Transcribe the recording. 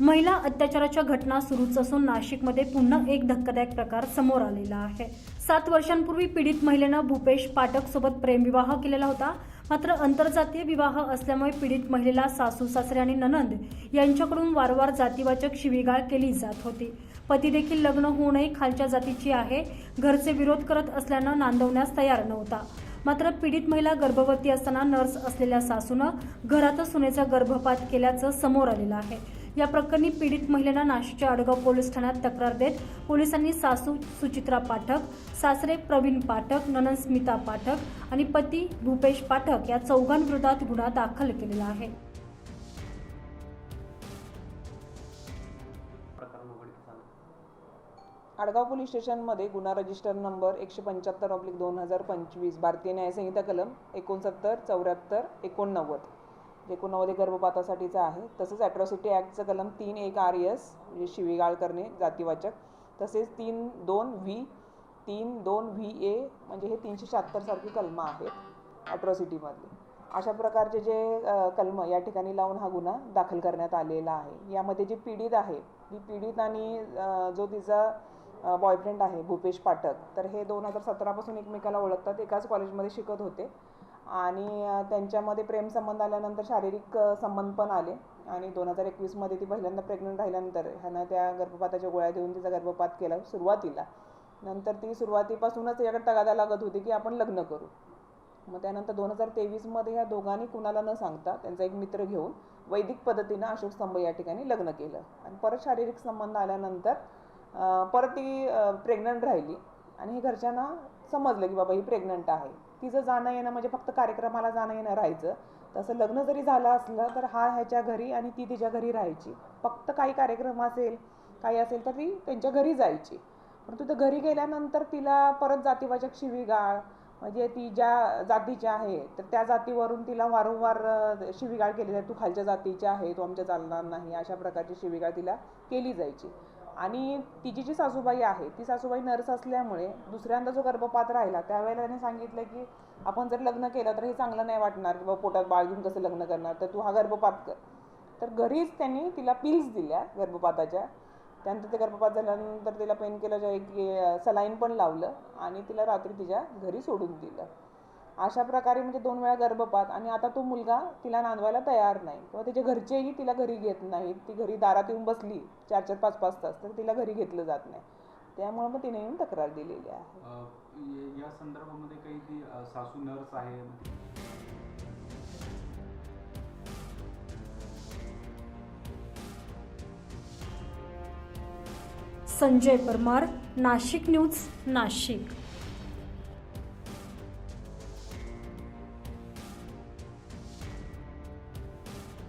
महिला अत्याचाराच्या घटना सुरूच असून नाशिकमध्ये पुन्हा एक धक्कादायक प्रकार समोर आलेला आहे. सात वर्षांपूर्वी पीडित महिलेनं भूपेश पाठक सोबत प्रेमविवाह केलेला होता. मात्र आंतरजातीय विवाह असल्यामुळे पीडित महिलेला सासू सासरे आणि ननंद यांच्याकडून वारंवार जातीवाचक शिवीगाळ केली जात होती. पती देखील लग्न होऊनही खालच्या जातीची आहे. घरचे विरोध करत असल्यानं नांदवण्यास तयार नव्हता. मात्र पीडित महिला गर्भवती असताना नर्स असलेल्या सासूनं घरातच सुनेचा गर्भपात केल्याचं समोर आलेलं आहे. या प्रकरणी पीडित महिलेला नाशिकच्या आडगाव पोलीस ठाण्यात तक्रार देत पोलिसांनी सासू सुचित्रा पाठक सासरे प्रवीण पाठक ननन स्मिता पाठक आणि पती भूपेश पाठक या चौघांविरोधात गुन्हा दाखल केलेला आहे. आडगाव पोलीस स्टेशनमध्ये गुन्हा रजिस्टर नंबर एकशे पंच्याहत्तर ऑब्लिक दोन हजार पंचवीस भारतीय न्यायसंहिता कलम एकोणसत्तर चौऱ्याहत्तर एकोणनव्वद. जे एकोणनव्वद गर्भपातासाठीचं आहे. तसंच ॲट्रॉसिटी ॲक्टचं कलम तीन एक आर एस म्हणजे शिवीगाळ करणे जातीवाचक. तसेच तीन दोन व्ही तीन दोन व्ही ए म्हणजे हे तीनशे शहात्तरसारखी कलमं आहेत ॲट्रॉसिटीमधली अशा प्रकारचे जे कलमं कलम या ठिकाणी लावून हा गुन्हा दाखल करण्यात आलेला आहे. यामध्ये जी पीडित आहे ती पीडित आणि जो तिचा बॉयफ्रेंड आहे भूपेश पाठक तर हे दोन हजार सतरापासून एकमेकाला ओळखतात. एकाच कॉलेजमध्ये शिकत होते. आणि त्यांच्यामध्ये प्रेमसंबंध आल्यानंतर शारीरिक संबंध पण आले. आणि दोन हजार एकवीसमध्ये ती पहिल्यांदा प्रेग्नंट राहिल्यानंतर ह्यानं त्या गर्भपाताच्या गोळ्या देऊन तिचा गर्भपात केला सुरुवातीला. नंतर ती सुरुवातीपासूनच याकडे तगादा लागत होती की आपण लग्न करू. मग त्यानंतर दोन हजार तेवीसमध्ये ह्या दोघांनी कुणाला न सांगता त्यांचा एक मित्र घेऊन वैदिक पद्धतीनं अशोक स्तंभ या ठिकाणी लग्न केलं. आणि परत शारीरिक संबंध आल्यानंतर परत ती प्रेग्नंट राहिली. आणि हे घरच्यांना समजलं की बाबा ही प्रेग्नंट आहे. तिचं जाणं येणं म्हणजे फक्त कार्यक्रमाला जाणं येणं राहायचं. तसं लग्न जरी झालं असलं तर हा ह्याच्या घरी आणि ती तिच्या घरी राहायची. फक्त काही कार्यक्रम असेल काही असेल तर ती त्यांच्या घरी जायची. परंतु तर घरी गेल्यानंतर तिला परत जातीवाचक शिवीगाळ म्हणजे ती ज्या जातीची आहे तर त्या जातीवरून तिला वारंवार शिवीगाळ केली जाते. तू खालच्या जातीची आहे तू आमच्या चालणार नाही अशा प्रकारची शिवीगाळ तिला केली जायची. आणि तिची जी सासूबाई आहे ती सासूबाई नर्स असल्यामुळे दुसऱ्यांदा जो गर्भपात राहिला त्यावेळेला त्याने सांगितलं की आपण जर लग्न केलं तर हे चांगलं नाही वाटणार किंवा पोटात बाळ घेऊन कसं लग्न करणार तर तू हा गर्भपात कर. तर घरीच त्यांनी तिला पिल्स दिल्या गर्भपाताच्या. त्यानंतर ते गर्भपात झाल्यानंतर तिला पेन केलं एक सलाईन पण लावलं आणि तिला रात्री तिच्या घरी सोडून दिलं. अशा प्रकारे म्हणजे दोन वेळा गर्भपात आणि आता तो मुलगा तिला नांदवायला तयार नाही. किंवा तिच्या घरचेही तिला घरी घेत नाहीत. ती घरी दारात येऊन बसली चार चार पाच पाच तास तर तिला घरी घेतलं जात नाही. त्यामुळे मग तिने येऊन तक्रार दिलेली आहे. य- या संदर्भामध्ये काही ती सासू नर्स आहे? संजय परमार नाशिक न्यूज नाशिक.